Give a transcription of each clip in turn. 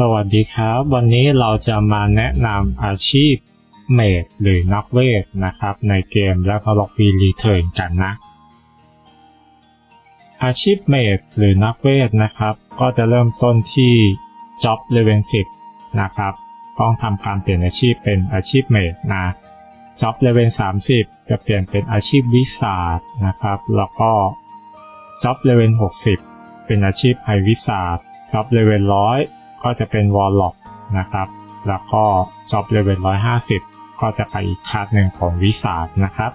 สวัสดีครับ วันนี้เราจะมาแนะนำอาชีพเมดหรือนักเวทนะครับ ในเกมแล้วก็ล็อกปีรีเทิร์นกันนะ อาชีพเมดหรือนักเวทนะครับ ก็จะเริ่มต้นที่ Job Level 10นะครับ ต้องทำการเปลี่ยนอาชีพเป็นอาชีพเมดนะ Job Level 30จะเปลี่ยนเป็นอาชีพวิสาดนะครับ แล้วก็ Job Level 60เป็นอาชีพไฮวิสาด Job Level 100 ก็จะเป็นวอลล็อกนะครับ แล้วก็ Job Level 150 ก็จะไปอีกคลาสหนึ่งของวิสาดนะครับ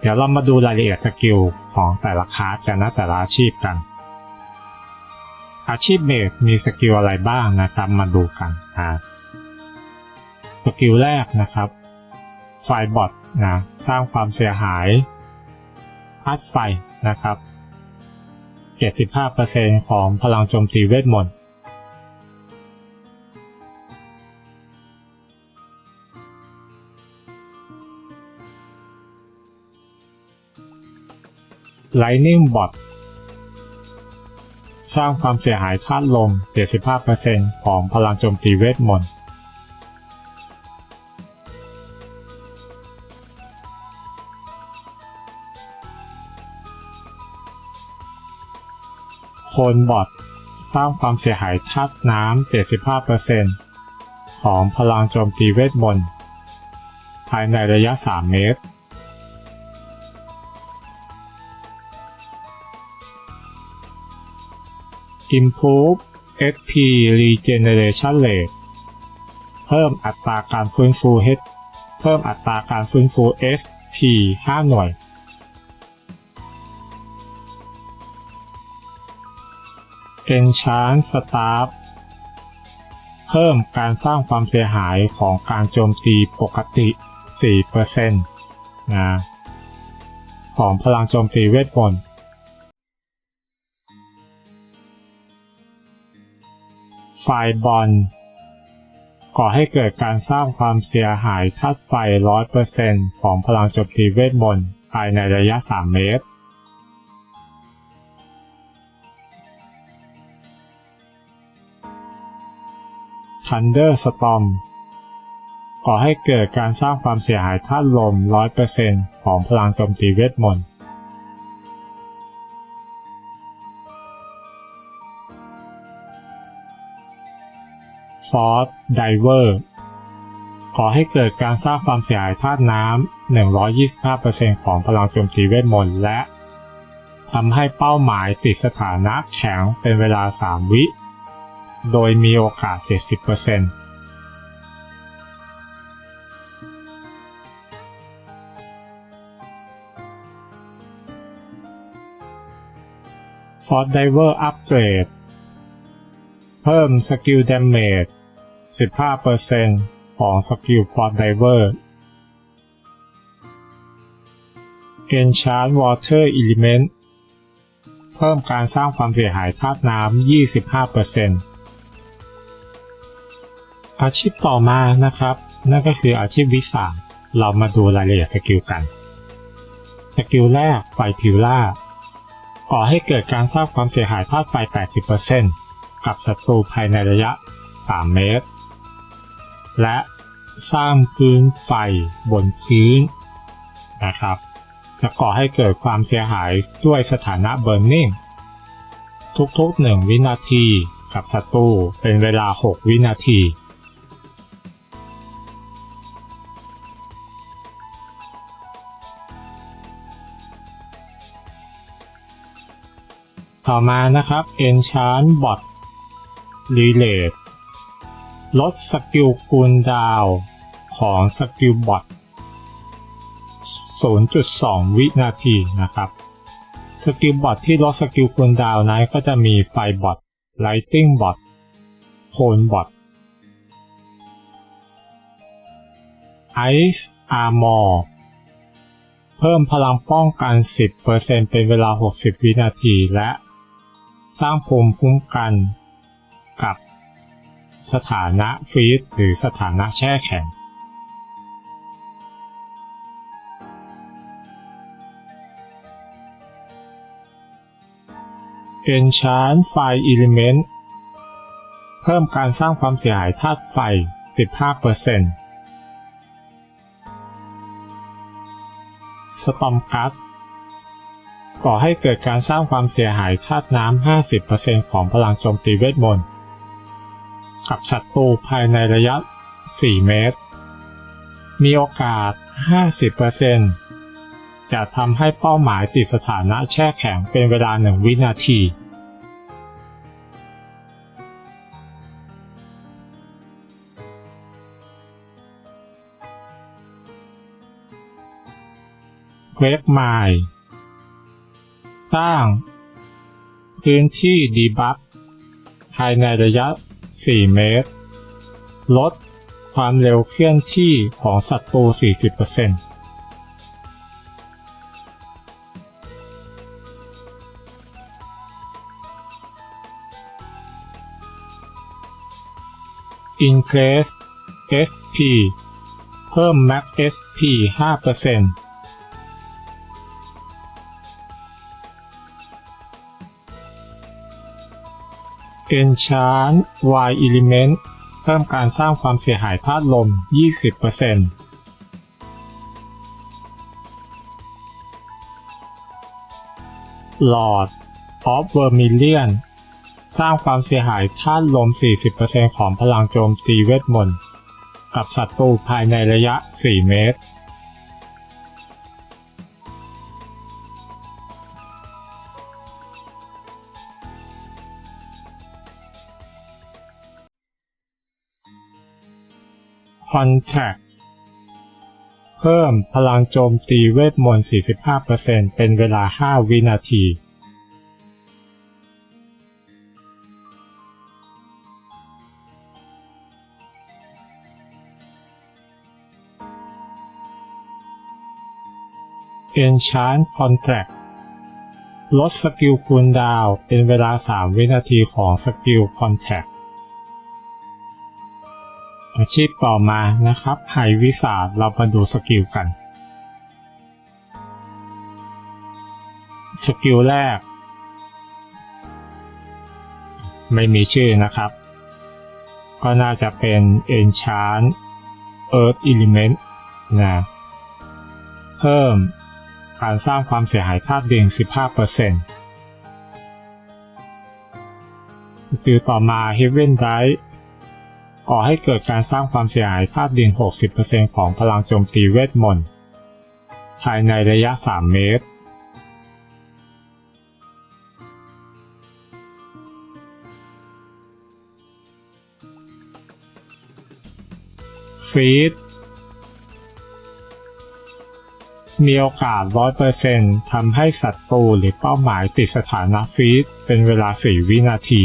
เดี๋ยวเรามาดูรายละเอียดสกิลของแต่ละคลาสกันนะแต่ละอาชีพกัน อาชีพเบสมีสกิลอะไรบ้างนะครับ มาดูกันอ่าสกิลแรกนะครับไฟบอทนะสร้างความเสียหายพัดไฟนะครับ75%ของพลังโจมตีเวทมนต์ Lightning Bot สร้างความเสียหายธาตุลม 75%ของพลังโจมตีเวทมนต์โคนบอทสร้างความเสียหายธาตุน้ำ 75%ของพลังโจมตีเวทมนต์ ภายในระยะ 3 เมตร Improve SP Regeneration Rate เพิ่มอัตราการฟื้นฟู H เพิ่มอัตราการฟื้นฟู SP 5 หน่วย Enchant Staff เพิ่มการสร้างความเสียหายของการโจมตีปกติ 4%นะของพลังโจมตีเวทมนต์ ไฟบอลก่อให้เกิดการสร้างความเสียหายธาตุไฟ 100%ของพลังโจมตีเวทมนต์ภายในระยะ 3 เมตร Thunder Storm ก่อให้เกิดการสร้างความเสียหายธาตุลม 100%ของพลังโจมตีเวทมนต์ Force Diver ก่อให้เกิดการสร้างความเสียหายธาตุน้ำ 125%ของพลังโจมตีเวทมนต์และทำให้เป้าหมายติดสถานะแข็งเป็นเวลา 3 วิ โดยมีโอกาส 70% Force Diver Upgrade เพิ่มสกิล Damage 15%ของสกิล Force Diver Enchant Water Element เพิ่มการสร้างความเสียหายธาตุน้ำ 25%อาชีพต่อมานะครับ นั่นก็คืออาชีพวิสาเรามาดูรายละเอียดสกิลกัน สกิลแรกไฟพิวล่าก่อให้เกิดการสร้างความเสียหายธาตุไฟ 80%กับศัตรูภายในระยะ 3 เมตร และสร้างพื้นไฟบนพื้นนะครับ จะก่อให้เกิดความเสียหายด้วยสถานะ Burning ทุกๆ 1 วินาทีกับศัตรูเป็นเวลา 6 วินาทีต่อมานะครับ Enchant Bot Relate ลดสกิลคูลดาวของสกิลบอท0.2 วินาทีนะครับ สกิลบอทที่ลดสกิลคูลดาวนั้นก็จะมีไฟบอท Lighting Bot โคนบอท Ice Armor เพิ่มพลังป้องกัน 10%เป็นเวลา 60 วินาทีและ สร้างภูมิคุ้มกันกับ สถานะฟรีซหรือสถานะแช่แข็ง Enchant Fire Element เพิ่มการสร้างความเสียหายธาตุไฟ 15%สตอมกัสก่อให้เกิดการสร้างความเสียหายธาตุน้ำ 50%ของพลังโจมตีเวทมนต์ กับศัตรูภายในระยะ 4 เมตร มีโอกาส 50%จะทำให้เป้าหมายติดสถานะแช่แข็งเป็นเวลา 1 วินาทีเวฟไมล์สร้าง พื้นที่ดีบัฟภายในระยะ 4 เมตร ลดความเร็วเคลื่อนที่ของศัตรู 40% Increase SP เพิ่ม Max SP 5% Enchant Y Element เพิ่มการสร้างความเสียหายธาตุลม 20% Lord of Vermilion สร้างความเสียหายธาตุลม 40%ของพลังโจมตีเวทมนต์ กับศัตรูภายในระยะ 4 เมตร Contact เพิ่มพลังโจมตีเวทมนต์ 45%เป็นเวลา 5 วินาที Enchant Contract ลดสกิลคูลดาวเป็นเวลา 3 วินาทีของสกิล Contact อาชีพต่อมานะครับไหวิสาเรามาดูสกิลกัน สกิลแรก ไม่มีชื่อนะครับ ก็น่าจะเป็น Enchant Earth Element นะเพิ่มการสร้างความเสียหายธาตุดิน15%สกิลต่อมา Heaven Drive ก่อให้เกิดการสร้างความเสียหายธาตุดิน 60%ของพลังโจมตีเวทมนต์ภายในระยะ 3 เมตร ฟีดมีโอกาส 100%ทำให้ศัตรูหรือเป้าหมายติดสถานะฟีดเป็นเวลา 4 วินาที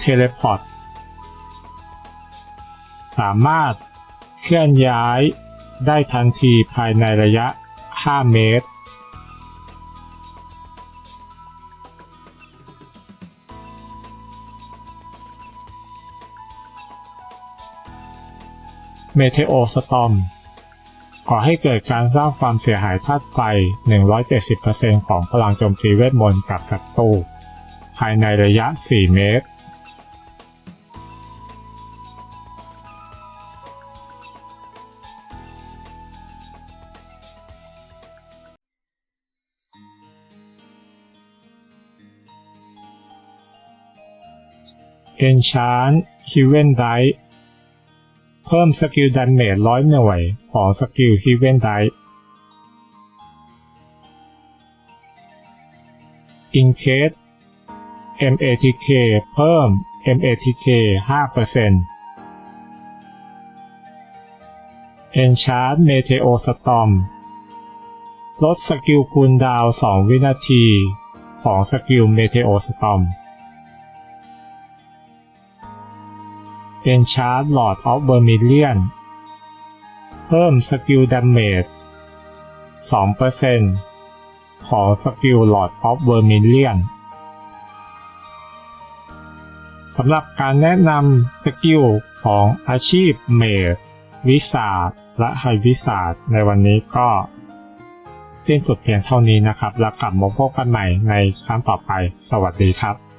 เทเลพอร์ตสามารถเคลื่อนย้ายได้ทันทีภายในระยะ 5 เมตร เมเทโอสตอมก่อให้เกิดการสร้างความเสียหายธาตุไฟ 170%ของพลังโจมตีเวทมนต์กับศัตรูภายในระยะ 4 เมตร Enchant Heaven Dice เพิ่มสกิลดันเมจร้อยหน่วยของสกิล Heaven Dice Increase MATK เพิ่ม MATK 5% Enchant Meteo Storm ลดสกิลคูลดาว 2 วินาที ของสกิล Meteo Storm Enchant Lord of Vermilion เลียน เพิ่มสกิลดาเมจ2%ของสกิล Lord of Vermilion สำหรับการแนะนำสกิลของอาชีพเมจวิสาสและไฮวิสาสในวันนี้ก็สิ้นสุดเพียงเท่านี้นะครับ แล้วกลับมาพบกันใหม่ในครั้งต่อไป สวัสดีครับ